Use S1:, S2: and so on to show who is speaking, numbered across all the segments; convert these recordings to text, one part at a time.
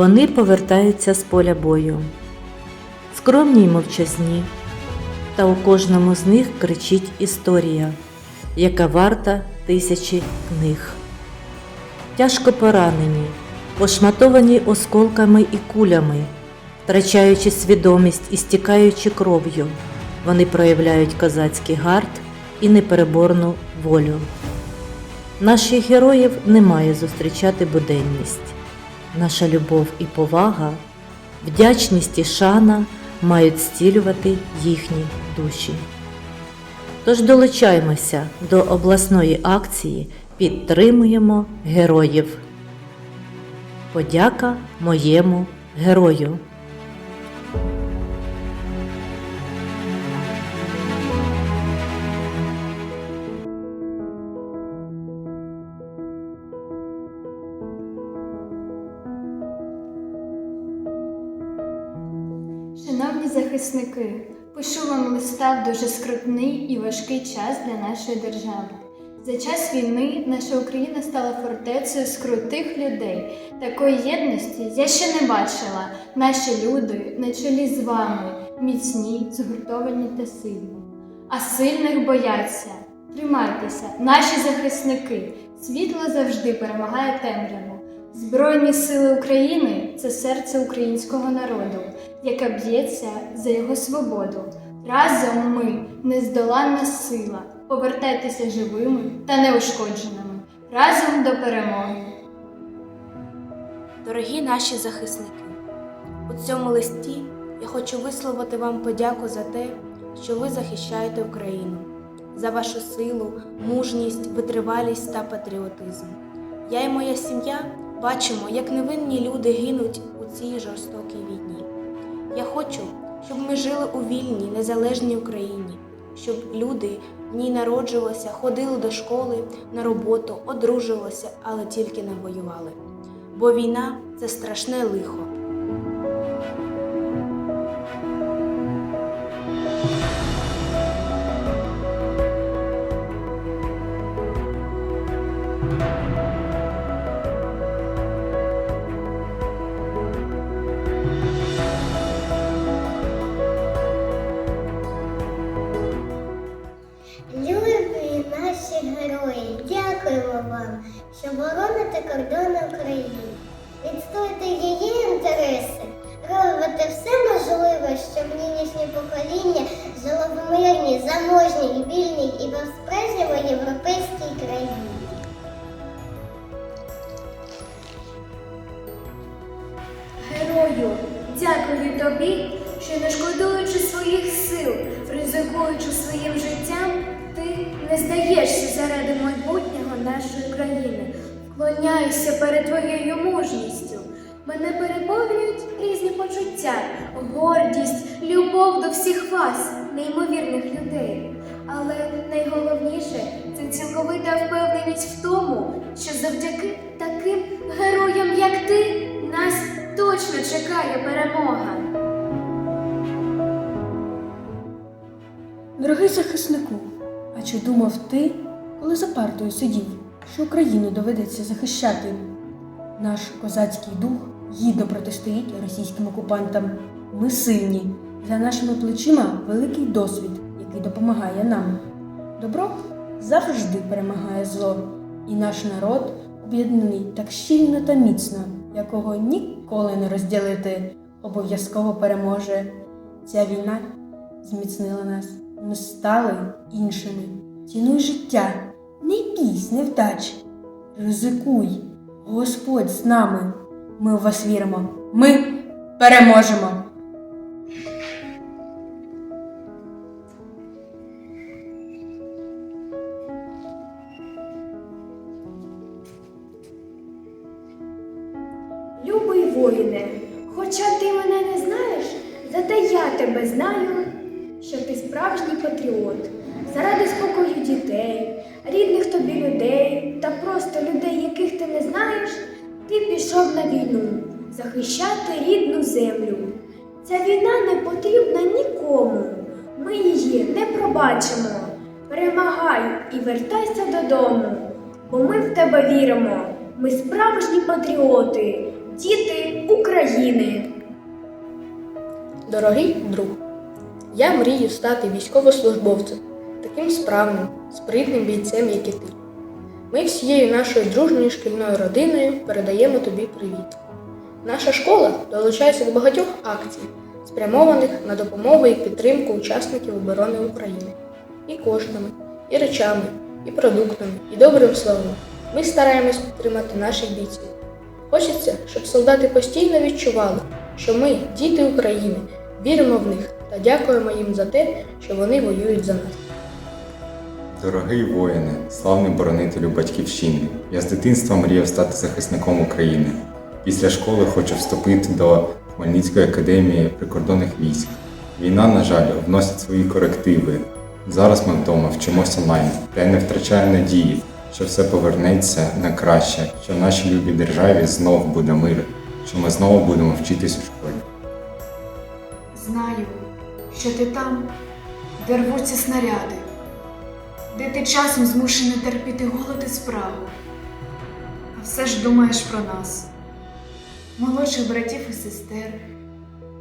S1: Вони повертаються з поля бою. Скромні й мовчазні, та у кожному з них кричить історія, яка варта тисячі книг. Тяжко поранені, пошматовані осколками і кулями, втрачаючи свідомість і стікаючи кров'ю, вони проявляють козацький гард і непереборну волю. Наших героїв не має зустрічати буденність. Наша любов і повага, вдячність і шана мають стілювати їхні душі. Тож долучаємося до обласної акції Підтримуємо героїв. Подяка моєму герою.
S2: Шановні захисники, пишу вам листа в дуже скрутний і важкий час для нашої держави. За час війни наша Україна стала фортецею з крутих людей. Такої єдності я ще не бачила. Наші люди на чолі з вами, міцні, згуртовані та сильні. А сильних бояться. Тримайтеся, наші захисники. Світло завжди перемагає темряву. Збройні сили України це серце українського народу, яке б'ється за його свободу. Разом ми нездоланна сила. Повертайтеся живими та неушкодженими. Разом до перемоги.
S3: Дорогі наші захисники, у цьому листі я хочу висловити вам подяку за те, що ви захищаєте Україну, за вашу силу, мужність, витривалість та патріотизм. Я і моя сім'я бачимо, як невинні люди гинуть у цій жорстокій війні. Я хочу, щоб ми жили у вільній, незалежній Україні, щоб люди в ній народжувалися, ходили до школи, на роботу, одружувалися, але тільки не воювали. Бо війна це страшне лихо.
S4: Вам, що бороните кордони України, відстоїте її інтереси, робите все можливе, щоб нинішнє покоління жило в мирній, заможній, вільній і безпечній європейській країні.
S5: Герою, дякую тобі, що не шкодуючи своїх сил, ризикуючи своїм життям, ти не здаєшся заради майбутнього нашої країни. Вклоняюся перед твоєю мужністю. Мене переповнюють різні почуття, гордість, любов до всіх вас, неймовірних людей. Але найголовніше це цілковита впевненість в тому, що завдяки таким героям, як ти, нас точно чекає перемога.
S6: Дорогий захиснику, а чи думав ти, коли за партою сидів, що Україну доведеться захищати? Наш козацький дух гідно протистоїть російським окупантам. Ми сильні, за нашими плечима великий досвід, який допомагає нам. Добро завжди перемагає зло, і наш народ об'єднаний так щільно та міцно, якого ніколи не розділити, обов'язково переможе. Ця війна зміцнила нас. Ми стали іншими. Цінуй життя, не бійсь невдач. Ризикуй, Господь з нами. Ми в вас віримо. Ми переможемо.
S5: Любий воїне, хоча ти мене не знаєш, зате я тебе знаю, що ти справжній патріот. Заради спокою дітей, рідних тобі людей та просто людей, яких ти не знаєш, ти пішов на війну захищати рідну землю. Ця війна не потрібна нікому. Ми її не пробачимо. Перемагай і вертайся додому, бо ми в тебе віримо. Ми справжні патріоти, діти України.
S3: Дорогий друг, я мрію стати військовослужбовцем, таким справним, спритним бійцем, як і ти. Ми всією нашою дружньою шкільною родиною передаємо тобі привіт. Наша школа долучається до багатьох акцій, спрямованих на допомогу і підтримку учасників оборони України. І коштами, і речами, і продуктами, і добрим словом. Ми стараємось підтримати наших бійців. Хочеться, щоб солдати постійно відчували, що ми, діти України, віримо в них та дякуємо їм за те, що вони воюють за нас.
S7: Дорогий воїне, славний боронителю батьківщини, я з дитинства мріяв стати захисником України. Після школи хочу вступити до Хмельницької академії прикордонних військ. Війна, на жаль, вносить свої корективи. Зараз ми вдома вчимося онлайн, та я не втрачаю надії, що все повернеться на краще, що в нашій любій державі знов буде мир, що ми знову будемо вчитись у школі.
S8: Знаю, що ти там, де рвуться снаряди, де ти часом змушений терпіти голод і спрагу. А все ж думаєш про нас, молодших братів і сестер,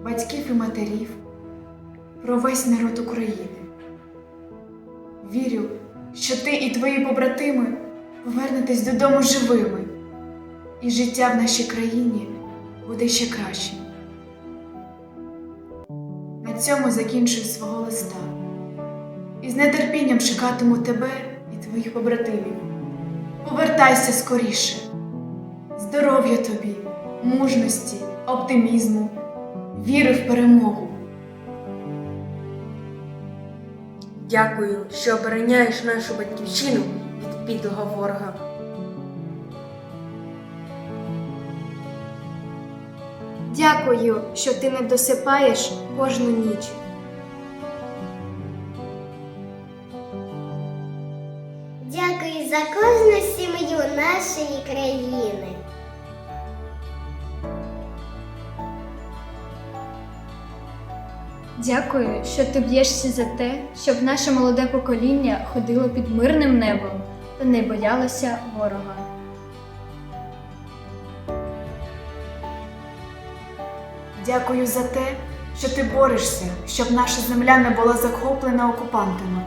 S8: батьків і матерів, про весь народ України. Вірю, що ти і твої побратими повернетесь додому живими, і життя в нашій країні буде ще кращим. На цьому закінчую свого листа. І з нетерпінням чекатиму тебе і твоїх побратимів. Повертайся скоріше. Здоров'я тобі, мужності, оптимізму, віри в перемогу.
S6: Дякую, що обороняєш нашу батьківщину від підлого ворога.
S5: Дякую, що ти не досипаєш кожну ніч.
S4: Нашої країни.
S2: Дякую, що ти б'єшся за те, щоб наше молоде покоління ходило під мирним небом та не боялося ворога.
S8: Дякую за те, що ти борешся, щоб наша земля не була захоплена окупантами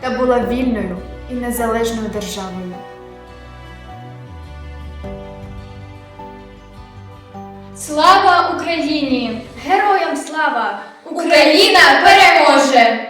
S8: та була вільною і незалежною державою.
S2: Слава Україні!
S5: Героям слава!
S2: Україна переможе!